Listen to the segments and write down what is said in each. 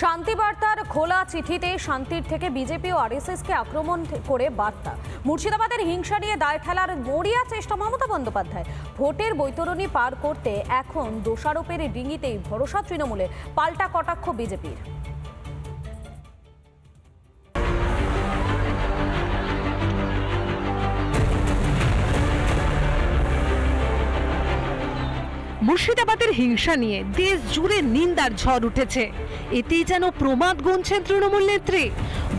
শান্তি বার্তার খোলা চিঠিতে শান্তির থেকে বিজেপি ও আরএসএসকে আক্রমণ করে বার্তা। মুর্শিদাবাদের হিংসা নিয়ে দায় ঠেলার মরিয়া চেষ্টা মমতা বন্দ্যোপাধ্যায়। ভোটের বৈতরণী পার করতে এখন দোষারোপের ডিঙিতেই ভরসা তৃণমূলের, পাল্টা কটাক্ষ বিজেপির। মুর্শিদাবাদের হিংসা নিয়ে দেশ জুড়ে নিন্দার ঝড় উঠেছে। এতেই যেন প্রমাদ গুনছেন তৃণমূল নেত্রী।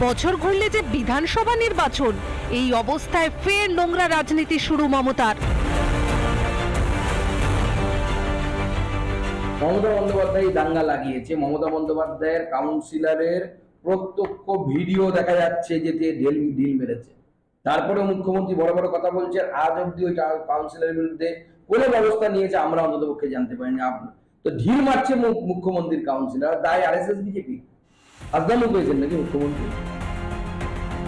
বছর ঘুরলে যে বিধানসভা নির্বাচন, এই অবস্থায় ফের নোংরা রাজনীতি শুরু মমতার। মমতা বন্দ্যোপাধ্যায় দাঙ্গা লাগিয়েছে। মমতা বন্দ্যোপাধ্যায়ের কাউন্সিলরের প্রত্যক্ষ ভিডিও দেখা যাচ্ছে যে ঢিল ঢিল মেরেছে। তারপরে মুখ্যমন্ত্রী বড় বড় কথা বলছেন। আজ অব্দি ওই কাউন্সিলরের বিরুদ্ধে কোনো ব্যবস্থা নিয়েছে, আমরা অন্তত পক্ষে জানতে পারিনি। আপনি তো ঢিল মারছে মুখ্যমন্ত্রীর কাউন্সিলর। দায় আর এস এস বিজেপি। আজদামু পেয়েছেন নাকি মুখ্যমন্ত্রী?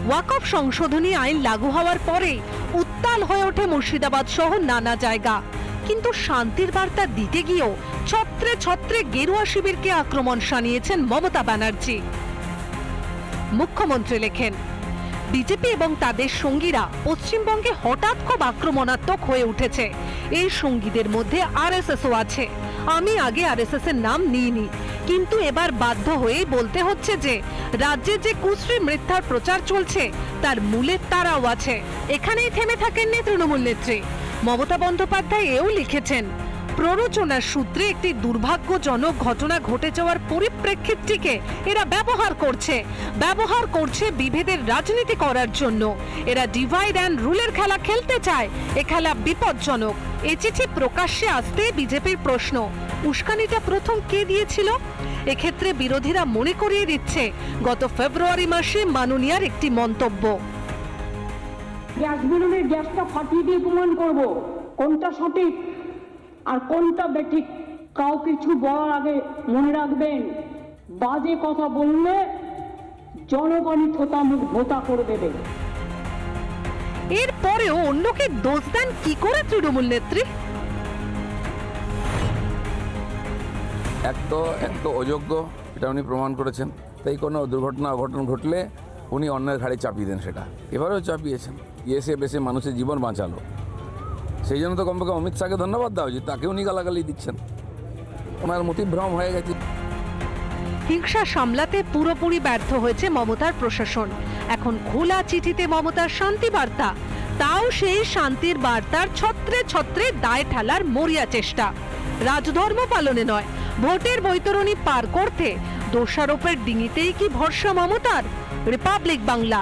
ওয়াকফ সংশোধনী আইন লাগু হওয়ার পরেই উত্তাল হয়ে ওঠে মুর্শিদাবাদ সহ নানা জায়গা। কিন্তু শান্তির বার্তা দিতে গিয়েও ছত্রে ছত্রে গেরুয়া শিবিরকে আক্রমণ শানিয়েছেন মমতা ব্যানার্জি। মুখ্যমন্ত্রী লেখেন বিজেপি এবং তাদের সঙ্গীরা পশ্চিমবঙ্গে হঠাৎ খুব আক্রমণাত্মক হয়ে উঠেছে। এই সঙ্গীদের মধ্যে আরএসএসও আছে। আমি আগে আরএসএস এর নাম নিইনি। কিন্তু এবার বাধ্য হয়েই বলতে হচ্ছে যে, রাজ্যে যে কুশ্রী মিথ্যার প্রচার চলছে, তার মূলে তারাও আছে। এখানেই থেমে থাকেননি তৃণমূল নেত্রী। মমতা বন্দ্যোপাধ্যায় এও লিখেছেন প্ররোচনার সূত্রে একটি দুর্ভাগ্যজনক ঘটনা ঘটে যাওয়ার পরিপ্রেক্ষিতটিকে এরা ব্যবহার করছে। ব্যবহার করছে বিভেদের রাজনীতি করার জন্য। এরা ডিভাইড অ্যান্ড রুলের খেলা খেলতে চায়। এ খেলা বিপজ্জনক। এ চিঠি প্রকাশ্যে আসতে বিজেপির প্রশ্ন, উস্কানিটা প্রথম কে দিয়েছিল? এক্ষেত্রে বিরোধীরা মনে করিয়ে দিচ্ছে, গত ফেব্রুয়ারি মাসে মাননীয়ার একটি মন্তব্য। গ্যাস বেলুনের গ্যাসটা ফাটিয়ে দিয়ে প্রমাণ করব। কোনটা সঠিক? আর কোনটা বেঠিক কাউ কিছু বলার আগে মনে রাখবেন বাজে কথা বললে জনগণই থোতা মুখ ভোতা করে দেবে। এরপরেও অন্যকে দোষ দেন কি করে তৃণমূল নেত্রী? এক তো এক তো অযোগ্য এটা উনি প্রমাণ করেছেন। তাই কোনো দুর্ঘটনা অঘটন ঘটলে উনি অন্যের ঘাড়ে চাপিয়ে দেন সেটা। এবারেও চাপিয়েছেন। এসে বেসে মানুষের জীবন বাঁচালো। সেই জন্য তো কমপক্ষে অমিত শাহকে ধন্যবাদ দেওয়া উচিত তাকে উনি গালাগালি দিচ্ছেন। ওনার মতিভ্রম হয়ে গেছে। হিংসা সামলাতে পুরোপুরি ব্যর্থ হয়েছে মমতার প্রশাসন। এখন খোলা চিঠিতে মমতার শান্তি বার্তা। তাও সেই শান্তির বার্তার ছত্রে ছত্রে দায় ঠেলার মরিয়া চেষ্টা। রাজধর্ম পালনে নয়, ভোটের বৈতরণী পার করতে। দোষারোপের ডিঙিতেই কি ভরসা মমতার? রিপাবলিক বাংলা।